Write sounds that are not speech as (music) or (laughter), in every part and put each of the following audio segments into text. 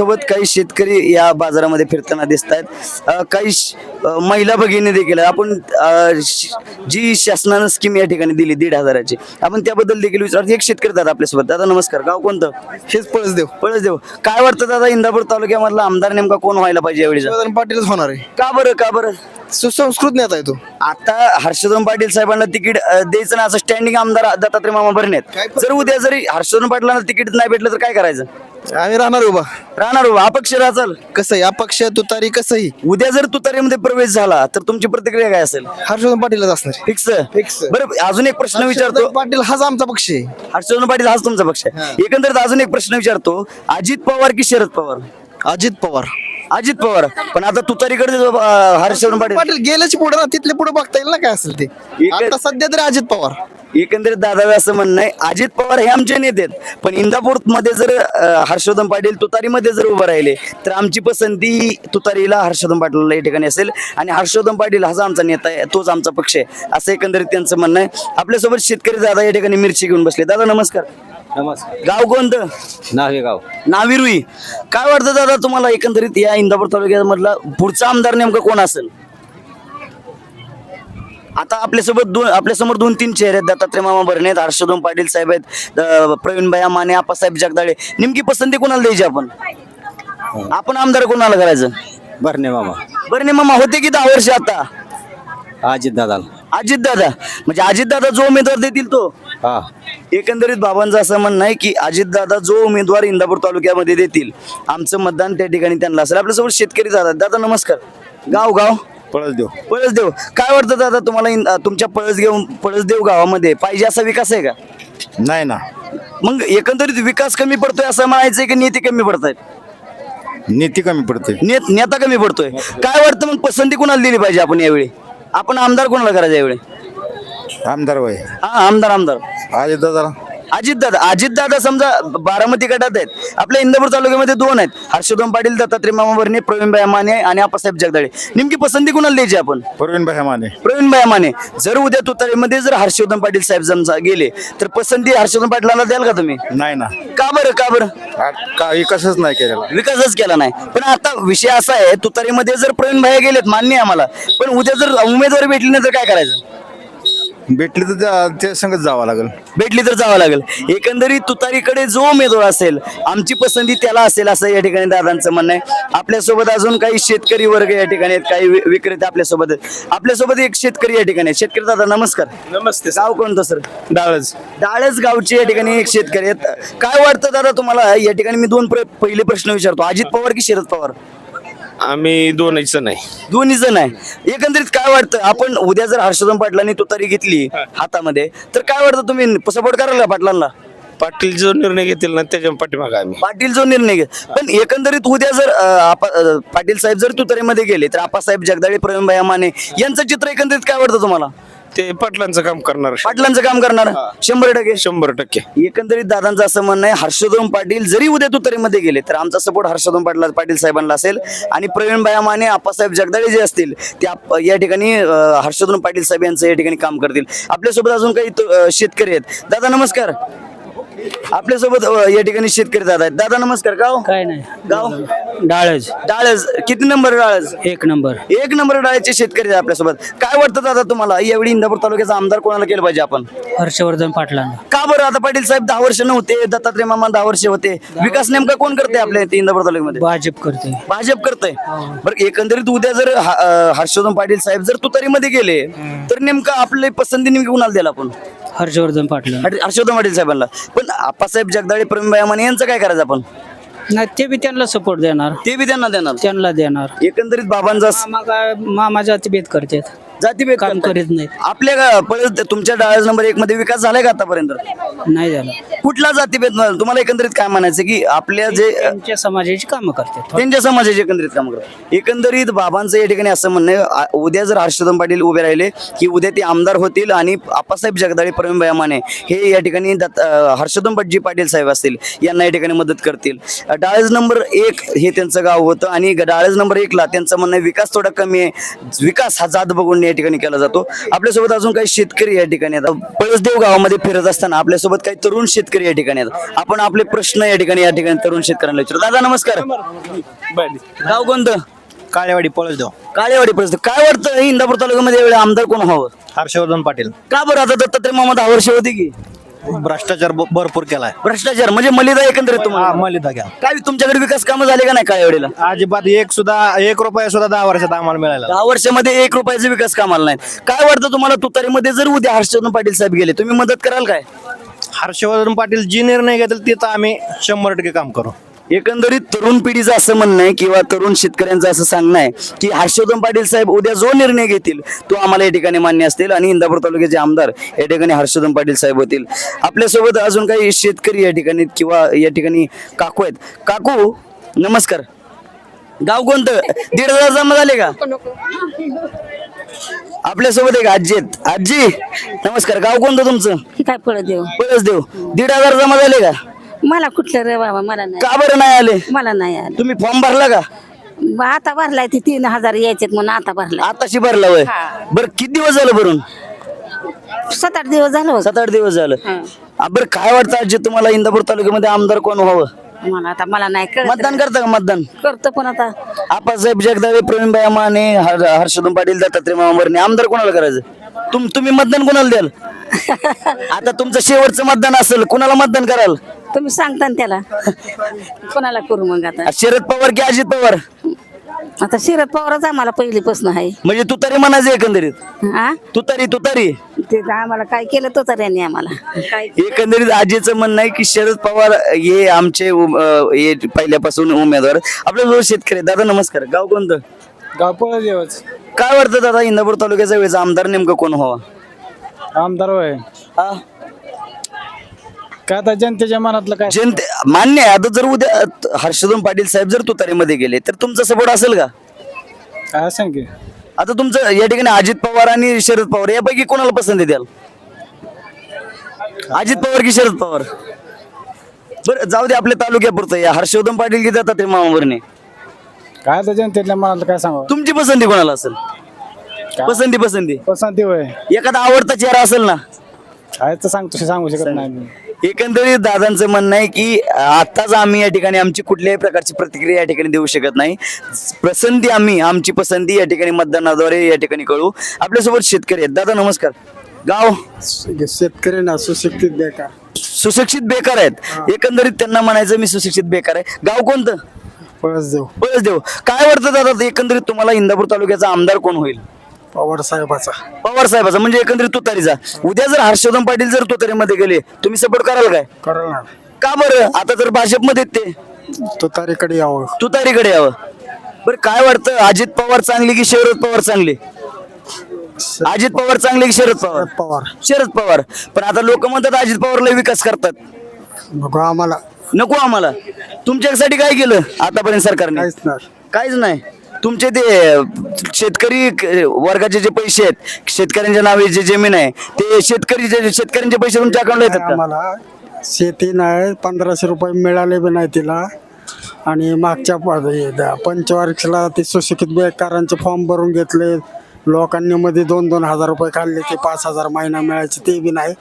आपल्यासोबत काही शेतकरी या बाजारामध्ये फिरताना दिसत आहेत काही महिला भगिनी देखील. आपण जी शासनानं स्कीम या ठिकाणी दिली दीड हजाराची आपण त्याबद्दल देखील विचारतो एक शेतकरी दादा आपल्यासोबत. दादा नमस्कार. गाव कोणतं? हेच पळस देव पळस देव काय वाटतं दादा इंदापूर तालुक्यामधला आमदार नेमका कोण व्हायला पाहिजे यावेळी पाटीलच होणार आहे. का बरं का बरं? सुसंस्कृत नेता आहे तो. आता हर्षवर्धन पाटील साहेबांना तिकीट द्यायचं ना असं स्टँडिंग आमदार दत्तात्रय मामा भरण्यात जर उद्या जरी हर्षवर्धन पाटलांना तिकीट नाही भेटलं तर काय करायचं? आम्ही राहणार उभा. राहणार हो, अपक्ष राहचाल कसं या पक्ष तुतारी कसंही उद्या जर तुतारीमध्ये प्रवेश झाला तर तुमची प्रतिक्रिया काय असेल? हर्षवर्धन पाटीलच असणार. फिक्स? Fix. बरं अजून एक प्रश्न विचारतो. पाटील हाच आमचा पक्ष आहे. हर्षवर्धन पाटील हाच तुमचा पक्ष आहे. एकंदरीत अजून एक प्रश्न विचारतो. अजित पवार की शरद पवार? अजित पवार. अजित पवार. पण आता तुतारीकडे हर्षवर्धन पाटील पाटील गेल्याची पुढे ना तिथले पुढे बघता येईल ना काय असेल ते. एक- आता सध्या तरी अजित पवार. एकंदरीत दादा असं म्हणणं आहे. अजित पवार हे आमचे नेते आहेत. पण इंदापूरमध्ये जर अं, हर्षवर्धन पाटील तुतारीमध्ये जर उभं राहिले तर आमची पसंती तुतारीला हर्षवर्धन पाटीलला या ठिकाणी असेल. आणि हर्षवर्धन पाटील हाच आमचा नेता आहे तोच आमचा पक्ष आहे. असं एकंदरीत त्यांचं म्हणणं आहे. आपल्यासोबत शेतकरी दादा या ठिकाणी मिरची घेऊन बसले. दादा नमस्कार. नमस्कार. गाव कोणतं? नावेगाव. नाविरुई. काय वाटतं दादा तुम्हाला एकंदरीत या इंदापूर तालुक्यामधला पुढचा आमदार नेमका कोण असेल? आता आपल्यासोबत दोन आपल्यासमोर दोन तीन चेहरे आहेत. दत्तात्रय मामा भरणे आहेत हर्षवर्धन पाटील साहेब आहेत प्रवीण भाया माने आप्पासाहेब जगदाळे. नेमकी पसंती कोणाला द्यायची आपण? आपण आमदार कोणाला करायचं? बरणे मामा. बरं मामा होते की दहा वर्ष आता? अजित दादाला अजित दादा. म्हणजे अजित दादा जो उमेदवार देतील तो? हा. एकंदरीत बाबांचं असं म्हणणं आहे की अजितदादा जो उमेदवार इंदापूर तालुक्यामध्ये देतील आमचं मतदान त्या ठिकाणी त्यांना असेल. आपल्यासोबत शेतकरी दादा दादा नमस्कार. गाव गाव. पळस देऊ पळसदेव. काय वाटतं दादा तुम्हाला इन- तुमच्या पळसदेव पळसदेव गावामध्ये? पाहिजे असा विकास आहे का? नाही ना. मग एकंदरीत विकास कमी पडतोय असं म्हणायचंय की नेते कमी पडतायत? नीती कमी पडते नेत नेता कमी पडतोय. काय वाटतं मग पसंती कोणाला दिली पाहिजे आपण यावेळी? आपण आमदार कोणाला करायचं यावेळी? आमदार वय हा आमदार आमदार. अजित दादा अजित दादा समजा बारामती गटात आहेत. आपल्या इंदापूर तालुक्यामध्ये दोन आहेत. हर्षवर्धन पाटील दत्तात्रय मामा भरणे प्रवीणभाई माने आणि आप्पासाहेब जगदाळे. नेमकी पसंती कुणाला द्यायची आपण? प्रवीण भाई माने प्रवीणभाई माने जर उद्या तुतारीमध्ये जर हर्षवर्धन पाटील साहेब समजा गेले तर पसंती हर्षवर्धन पाटलांना द्याल का तुम्ही? नाही ना. का बरं का बरं? का विकासच नाही केलेला. विकासच केला नाही. पण आता विषय असा आहे तुतारीमध्ये जर प्रवीण भाई गेलेत मान्य आहे आम्हाला. पण उद्या जर उमेदवार भेटली नाही तर काय करायचं? भेटली तर त्या- त्या संगत जावं लागेल. भेटली तर जावं लागेल. एकंदरीत तुतारीकडे जो उमेदवार असेल आमची पसंती त्याला असेल असं या ठिकाणी दादांचं म्हणणं आहे. आपल्यासोबत अजून काही शेतकरी वर्ग या ठिकाणी आहेत काही वि- विक्रेते आपल्यासोबत आहेत. आपल्यासोबत एक शेतकरी या ठिकाणी आहेत. शेतकरी दादा नमस्कार. नमस्ते गाव कोणतं सर? डाळच. डाळच गावचे या ठिकाणी एक शेतकरी आहेत. काय वाटतं दादा तुम्हाला? या ठिकाणी मी दोन प्र- पहिले प्रश्न विचारतो. अजित पवार की शरद पवार? आम्ही दोनच नाही. दोन्ही जण आहे एकंदरीत काय वाटतं? आपण उद्या जर हर्षवर्धन पाटलांनी तुतारी घेतली हातामध्ये तर काय वाटतं तुम्ही सपोर्ट कराल का पाटलांना? पाटील जो निर्णय घेतील ना त्याच्या पाठीमागे आम्ही. पाटील जो निर्णय घे पण एकंदरीत उद्या जर अं, आपा- अं, पाटील साहेब जर तुतारीमध्ये गेले तर आप्पासाहेब जगदाळे प्रवीणभाई माने यांचं चित्र एकंदरीत काय वाटतं तुम्हाला? ते पाटलांचं काम करणार. पाटलांचं काम करणार. शंभर टक्के. शंभर टक्के. एकंदरीत दादांचं असं म्हणणं आहे हर्षवर्धन पाटील जरी उद्या तुतारीमध्ये गेले तर आमचा सपोर्ट हर्षवर्धन पाटील पाटील साहेबांना असेल. आणि प्रवीण माने आप्पासाहेब जगदाळे जे असतील ते या ठिकाणी अं, हर्षवर्धन पाटील साहेब यांचं या ठिकाणी काम करतील. आपल्यासोबत अजून काही शेतकरी आहेत. दादा नमस्कार. आपल्यासोबत अं, या ठिकाणी शेतकरी दादा आहेत. दादा नमस्कार. गाव? काय नाही. गाव? डाळच डाळज. किती नंबर डाळज? एक नंबर. एक नंबर डाळ्याचे शेतकरी आहेत आपल्यासोबत. काय वाटतं दादा तुम्हाला? यावेळी इंदापूर तालुक्याचा आमदार कोणाला केलं पाहिजे आपण? हर्षवर्धन पाटलांना. का बरं? आता पाटील साहेब दहा वर्ष नव्हते दत्तात्रय मामा दहा वर्ष होते. विकास नेमका कोण करते आपल्या इथे इंदापूर तालुक्यामध्ये? भाजप करते भाजप करतंय. बरं एकंदरीत उद्या जर ह- अं, हर्षवर्धन पाटील साहेब जर तुतारीमध्ये गेले तर नेमकं आपली पसंती नेमकी कुणाला द्याल आपण? हर्षवर्धन पाटला. हर- हर्षवर्धन पाटील साहेबांना. पण आप्पासाहेब जगदाळे प्रवीण माने यांचं काय करायचं आपण? नाही ते बी त्यांना सपोर्ट देणार. ते बी त्यांना देणार. त्यांना देणार. एकंदरीत बाबांचा स- मामा काय मामा जातीभेद करतात. जातीभेद काम करताय. करीत नाहीत. आपल्या गा- परत तुमच्या डाळज नंबर एक मध्ये विकास झालाय का आतापर्यंत? नाही झालं. कुठला जातीभेद नाही? तुम्हाला एकंदरीत काय म्हणायचं की आपल्या जे त्यांच्या समाजाची कामं करतात. त्यांच्या समाजाचे एकंदरीत काम करतात. एकंदरीत बाबांचं या ठिकाणी असं म्हणणं आहे आ- उद्या जर हर्षवर्धन पाटील उभे राहिले की उद्या ते आमदार होतील आणि आप्पासाहेब जगदाळे प्रवीणभाई माने हे या ठिकाणी दत्त- अं, हर्षवर्धन भटजी पाटील साहेब असतील यांना या ठिकाणी मदत करतील. अं, डाळज नंबर एक हे त्यांचं गाव होतं आणि ग- डाळज नंबर एकला त्यांचं म्हणणं आहे विकास थोडा कमी आहे. विकास हा जात बघून या ठिकाणी केला जातो. आपल्यासोबत अजून काही शेतकरी या ठिकाणी आता पळसदेव गावामध्ये फिरत असताना आपल्यासोबत काही तरुण शेतकरी या ठिकाणी आहेत. आपण आपले प्रश्न या ठिकाणी या ठिकाणी तरुण शेतकऱ्यांना विचारू. दादा नमस्कार. गाव कोणतं? काळेवाडी पळसदेव. काळेवाडी परिस्थिती काय वाटतं इंदापूर तालुक्यामध्ये यावेळी आमदार कोण हवं हर्षवर्धन पाटील. का बरं आता दत्तात्रय मोहम्मद वर्ष होती की? भ्रष्टाचार ब- भरपूर केलाय. भ्रष्टाचार म्हणजे मलिदा एकंदरीत हा तुम्हाला मलिदा घ्या. काय तुमच्याकडे विकास कामं झाले का नाही काळेवाडीला अजिबात एक सुद्धा एक रुपया सुद्धा दहा वर्षात आम्हाला मिळाला दहा वर्षामध्ये एक रुपयाचा विकास कामाला नाही. काय वाटतं तुम्हाला तुतारीमध्ये जर उद्या हर्षवर्धन पाटील साहेब गेले तुम्ही मदत कराल काय? हर्षवर्धन पाटील जी निर्णय घेतील तिथं आम्ही शंभर टक्के काम करू. एकंदरीत तरुण पिढीचं असं म्हणणं आहे किंवा तरुण शेतकऱ्यांचं असं सांगणं आहे की हर्षवर्धन पाटील साहेब उद्या जो निर्णय घेतील तो आम्हाला या ठिकाणी मान्य असतील. आणि इंदापूर तालुक्याचे आमदार या ठिकाणी हर्षवर्धन पाटील साहेब होतील. आपल्यासोबत अजून काही शेतकरी या ठिकाणी किंवा या ठिकाणी काकू आहेत. काकू नमस्कार. गाव कोणतं? दीड हजार जमा झाले का? आपल्यासोबत एक आजी आहेत. आजी नमस्कार. गाव कोणतं तुमचं? काय पळत देऊ पळस देव दीड हजार जमा झाले का? मला कुठलं रे बाबा मला नाही. का बरं नाही आले? मला नाही आलं. तुम्ही फॉर्म भरला का? बा, आता भरलाय ते तीन हजार यायचे म्हणून आता भरलाय आताशी भरला वय बर किती दिवस झालं भरून? सात आठ दिवस झालं. सात आठ दिवस झालं. हा. आ, बरं काय वाटतं आजी तुम्हाला इंदापूर तालुक्यामध्ये आमदार कोण व्हावं? मला आता मला नाही कळत. मतदान करता का मतदान? करतो पण आता. आपासाहेब जगदाळे प्रवीणबाई माने हर- हर्षवर्धन पाटील दत्तात्रय मामावरणे आमदार कोणाला करायचं? तुम तुम्ही मतदान कोणाला द्याल? (laughs) आता तुमचं शेवटचं मतदान असेल कोणाला मतदान कराल? तुम्ही सांगता ना त्याला. कोणाला करू मग आता? शरद पवार की अजित पवार? आता शरद पवारच आम्हाला पहिलीपासून आहे. म्हणजे तुतारी म्हणायचं एकंदरीत. हा तुतारी तुतारी ते तर. आम्हाला काय केलं तो तर यांनी आम्हाला. काय एकंदरीत आजीचं म्हणणं आहे की शरद पवार हे आमचे उम- अं, हे पहिल्यापासून उमेदवार. आपल्याजवळ शेतकरी आहेत. दादा नमस्कार. गाव कोणतं? गाव पळदेवच काय वाटतं दादा इंदापूर तालुक्याचा वेळेचा आमदार नेमकं कोण व्हावा? आमदार होय. हा? काय आता जनतेच्या मनातलं काय? जनते मान्य आहे. आता जर उद्या अं, हर्षवर्धन पाटील साहेब जर तुतारीमध्ये गेले तर तुमचा सपोर्ट असेल का? काय सांग की? आता तुमचं या ठिकाणी अजित पवार आणि शरद पवार यापैकी कोणाला पसंती द्याल? अजित पवार की शरद पवार? बरं जाऊ दे आपल्या तालुक्यापुरतं. या हर्षवर्धन पाटील की जातात मामावरने काय आता जनतेतल्या मनातलं काय सांगावं? तुमची पसंती कोणाला असेल? पसंती पसंती. पसंती होय. एखादा आवडता चेहरा असेल ना? काय तर सांगतो सांगू शकत नाही मी. एकंदरीत दादांचं म्हणणं आहे की आताच आम्ही या ठिकाणी आमची कुठल्याही प्रकारची प्रतिक्रिया या ठिकाणी देऊ शकत नाही. पसंती आम्ही आमची पसंती या ठिकाणी मतदानाद्वारे या ठिकाणी कळू. आपल्यासोबत शेतकरी आहेत. दादा नमस्कार. गाव? शेतकरी ना सुशिक्षित बेकार. सुशिक्षित बेकार आहेत. एकंदरीत त्यांना म्हणायचं मी सुशिक्षित बेकार आहे. गाव कोणतं? पळसदेव. बस देव काय वाटतं दादा एकंदरीत तुम्हाला इंदापूर तालुक्याचा आमदार कोण होईल? पवार साहेबाचा. पवार साहेबाचा म्हणजे एकंदरीत तुतारीचा. उद्या जर हर्षवर्धन पाटील जर तुतारीमध्ये गेले तुम्ही सपोर्ट कराल काय? करणार. का बरं? आता तर भाजपमध्ये आहेत ते. तुतारीकडे यावं. तुतारीकडे यावं. बरं काय वाटतं? अजित पवार चांगली की शरद पवार चांगली? अजित पवार चांगले की शरद पवार? पवार. शरद पवार. पण आता लोक म्हणतात अजित पवारला विकास करतात. नको आम्हाला. नको आम्हाला. तुमच्यासाठी काय केलं आतापर्यंत सरकारने? नाही. काहीच नाही. तुमचे ते शेतकरी वर्गाचे जे पैसे आहेत शेतकऱ्यांच्या नावे जे जमीन आहे ते शेतकरी जे- शेतकऱ्यांचे पैसे तुमच्या अकाउंटला येतात का? आम्हाला शेती नाही पंधराशे रुपये मिळाले बी नाही तिला. आणि मागच्या प- हे द- पंचवार्षिकला ते सुशिक्षित बेकारांचे फॉर्म भरून घेतले. लोकांनी मध्ये दोन दोन हजार रुपये काढले ते पाच हजार महिना मिळायचे ते बी नाही.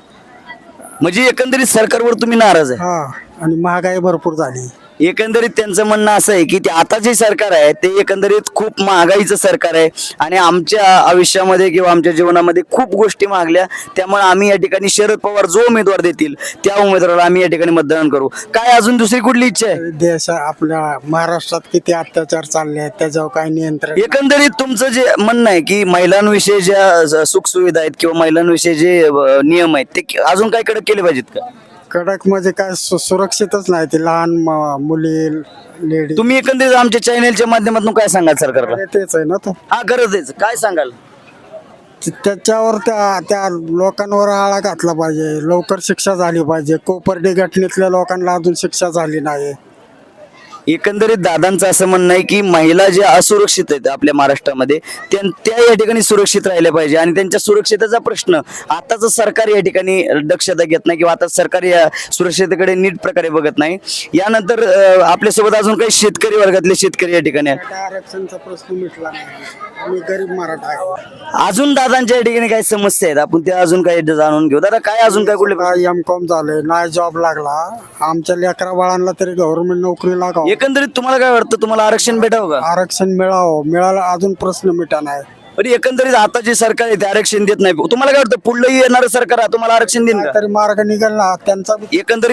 म्हणजे एकंदरीत सरकारवर तुम्ही नाराज आहे? हा आणि महागाई भरपूर झाली. एकंदरीत त्यांचं म्हणणं असं आहे की ते आता जे सरकार आहे ते एकंदरीत खूप महागाईचं सरकार आहे आणि आमच्या आयुष्यामध्ये किंवा आमच्या जीवनामध्ये खूप गोष्टी मागल्या. त्यामुळे आम्ही या ठिकाणी शरद पवार जो उमेदवार देतील त्या उमेदवाराला आम्ही या ठिकाणी मतदान करू. काय अजून दुसरी कुठली इच्छा आहे? देश आपल्या महाराष्ट्रात किती अत्याचार चालले आहेत त्याच्यावर काही नियंत्रण? एकंदरीत तुमचं जे म्हणणं आहे की महिलांविषयी ज्या सुखसुविधा आहेत किंवा महिलांविषयी जे नियम आहेत ते अजून काय कडक केले पाहिजेत का? कडक म्हणजे काय सु- सुरक्षितच नाही ते लहान म- मुली लेडी तुम्ही एकंदरीत आमच्या चॅनेलच्या माध्यमातून काय सांगाल सरकारला? तेच आहे ना तो. हा गरज आहे. काय सांगाल? त- त्याच्यावर त्या त्या लोकांवर आळा घातला पाहिजे. लवकर शिक्षा झाली पाहिजे. कोपर्डी घटनेतल्या लोकांना अजून शिक्षा झाली नाही एकंदरीत दादांचं असं म्हणणं आहे की महिला ज्या असुरक्षित आहेत आपल्या महाराष्ट्रामध्ये त्यां- त्या या ठिकाणी सुरक्षित राहिल्या पाहिजे. आणि त्यांच्या सुरक्षितेचा प्रश्न आताच सरकार या ठिकाणी दक्षता घेत नाही किंवा आता सरकार या सुरक्षितेकडे नीट प्रकारे बघत नाही. यानंतर आपल्यासोबत अजून काही शेतकरी वर्गातले शेतकरी या ठिकाणी आरक्षणचा प्रश्न मिटला नाही. आम्ही गरीब मराठा आहे. अजून दादांच्या या ठिकाणी काही समस्या आहेत? आपण त्या अजून काही जाणून घेऊ. दादा काय अजून काय कुठले एम कॉम झाले नाही जॉब लागला. आमच्या लेकरा बाळांना तरी गव्हर्नमेंट नोकरी लागावं. एकंदरीत तुम्हाला काय वाटतं? तुम्हाला आरक्षण भेटावं का? आरक्षण मिळावं. मिळालं अजून प्रश्न मिटा नाही पण एकंदरीत आता जे सरकार आहे ते आरक्षण देत नाही. तुम्हाला काय वाटतं? पुढलं येणारं सरकार तुम्हाला आरक्षण देईन का? तरी मार्ग निघाला त्यांचा बी एकंदरीत